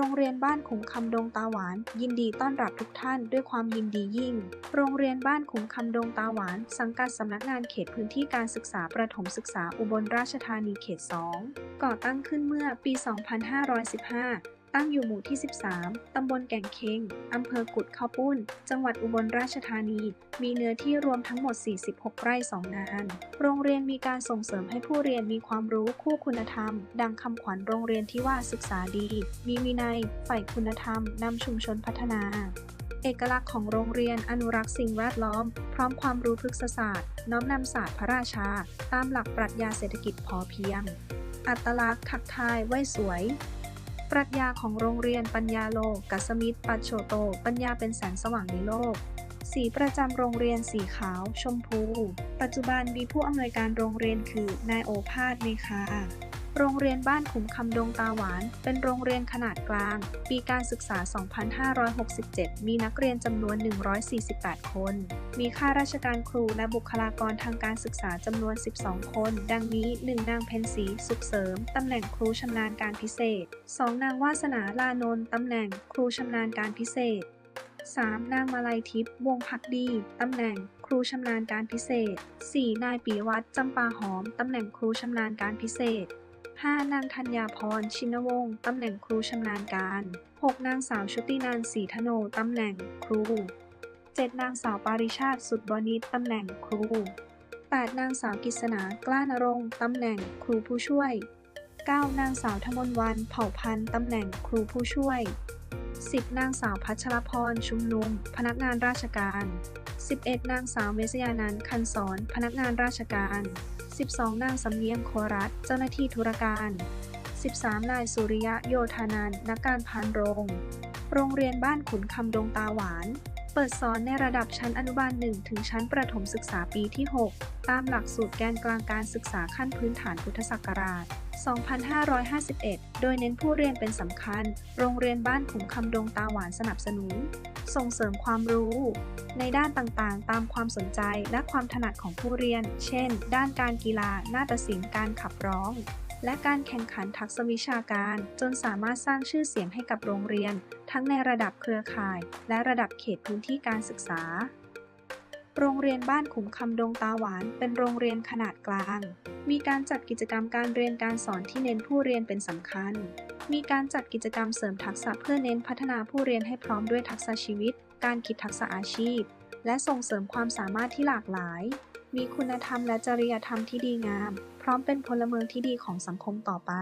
รงเรียนบ้านขุมคำดงตาหวาน ยินดีต้อนรับทุกท่านด้วยความยินดียิ่ง โรงเรียนบ้านขุมคำดงตาหวาน สังกัดสำนักงานเขตพื้นที่การศึกษาประถมศึกษาอุบลราชธานีเขต 2 ก่อตั้งขึ้นเมื่อปี 2515 ตั้งอยู่หมู่ที่ 13 ตำบลแก่งเคงอำเภอกุดข้าวปุ้น จังหวัดอุบลราชธานี มีเนื้อที่รวมทั้งหมด 46 ไร่ 2 งาน โรงเรียนมีการส่งเสริมให้ผู้เรียนมีความรู้คู่คุณธรรม ดังคำขวัญโรงเรียนที่ว่าศึกษาดี มีวินัย ใฝ่คุณธรรม นำชุมชนพัฒนาเอกลักษณ์ของโรงเรียนอนุรักษ์สิ่งแวดล้อม พร้อมความรู้พฤกษศาสตร์ น้อมนำศาสตร์พระราชา ตามหลักปรัชญาเศรษฐกิจพอเพียง อัตลักษณ์ทักทายไว้สวย ปรัชญาของโรงเรียนปัญญาโลกกัสมิตรปัจโชโต ปัญญาเป็นแสงสว่างในโลก สีประจำโรงเรียนสีขาว ชมพู ปัจจุบันมีผู้อำนวยการโรงเรียนคือนายโอภาสเมคา โรงเรียนบ้านขุมคำดงตาหวาน เป็นโรงเรียนขนาดกลาง ปีการศึกษา 2567 มีนักเรียนจำนวน 148 คน มีข้าราชการครูและบุคลากรทางการศึกษาจำนวน 12 คน ดังนี้ 1 นางเพนสีสุขเสริม ตำแหน่งครูชำนาญการพิเศษ 2 นางวาสนาลานนท์ตำแหน่งครูชำนาญการพิเศษ 3. นางมาลัยทิพย์ วงพักดี ตำแหน่งครูชำนาญการพิเศษ 4. นายปีวัตรจำปาหอม ตำแหน่งครูชำนาญการพิเศษ 5. นางธัญญาพร ชินวงศ์ตำแหน่งครูชำนาญการ 6. นางสาวชุตินันท์ศรีธโน ตำแหน่งครู 7. นางสาวปาริชาติสุดบนิตตำแหน่งครู 8. นางสาวกิษณากล้านรงตำแหน่งครูผู้ช่วย 9. นางสาวธมนวัน เผ่าพันธ์ตำแหน่งครูผู้ช่วย 10. นางสาวพัชรพร ชุมนุม พนักงานราชการ 11. นางสาวเมษยานันคันสอน พนักงานราชการ 12 นางสำเนียงโครัตเจ้าหน้าที่ธุรการ 13 นายสุริยะโยธานานนักการพานโรง โรงเรียนบ้านขุนคำดงตาหวาน เปิดสอนในระดับชั้นอนุบาล 1 ถึงชั้นประถมศึกษาปีที่ 6 ตามหลักสูตรแกนกลางการศึกษาขั้นพื้นฐานพุทธศักราช 2551 โดยเน้นผู้เรียนเป็นสำคัญ โรงเรียนบ้านขุมคำดงตาหวานสนับสนุน ส่งเสริมความรู้ ในด้านต่างๆ ตามความสนใจและความถนัดของผู้เรียน เช่น ด้านการกีฬา นาฏศิลป์ การขับร้อง และการแข่งขันทักษะวิชาการ จนสามารถสร้างชื่อเสียงให้กับโรงเรียน ทั้งในระดับเครือข่าย และระดับเขตพื้นที่การศึกษา โรงเรียนบ้านขุมคำดงตาหวาน เป็นโรงเรียนขนาดกลาง มีการจัดกิจกรรมการเรียนการสอนที่เน้นผู้เรียนเป็นสำคัญ มีการจัดกิจกรรมเสริมทักษะเพื่อเน้นพัฒนาผู้เรียนให้พร้อมด้วยทักษะชีวิต การคิดทักษะอาชีพ และส่งเสริมความสามารถที่หลากหลาย มีคุณธรรมและจริยธรรมที่ดีงาม พร้อมเป็นพลเมืองที่ดีของสังคมต่อไป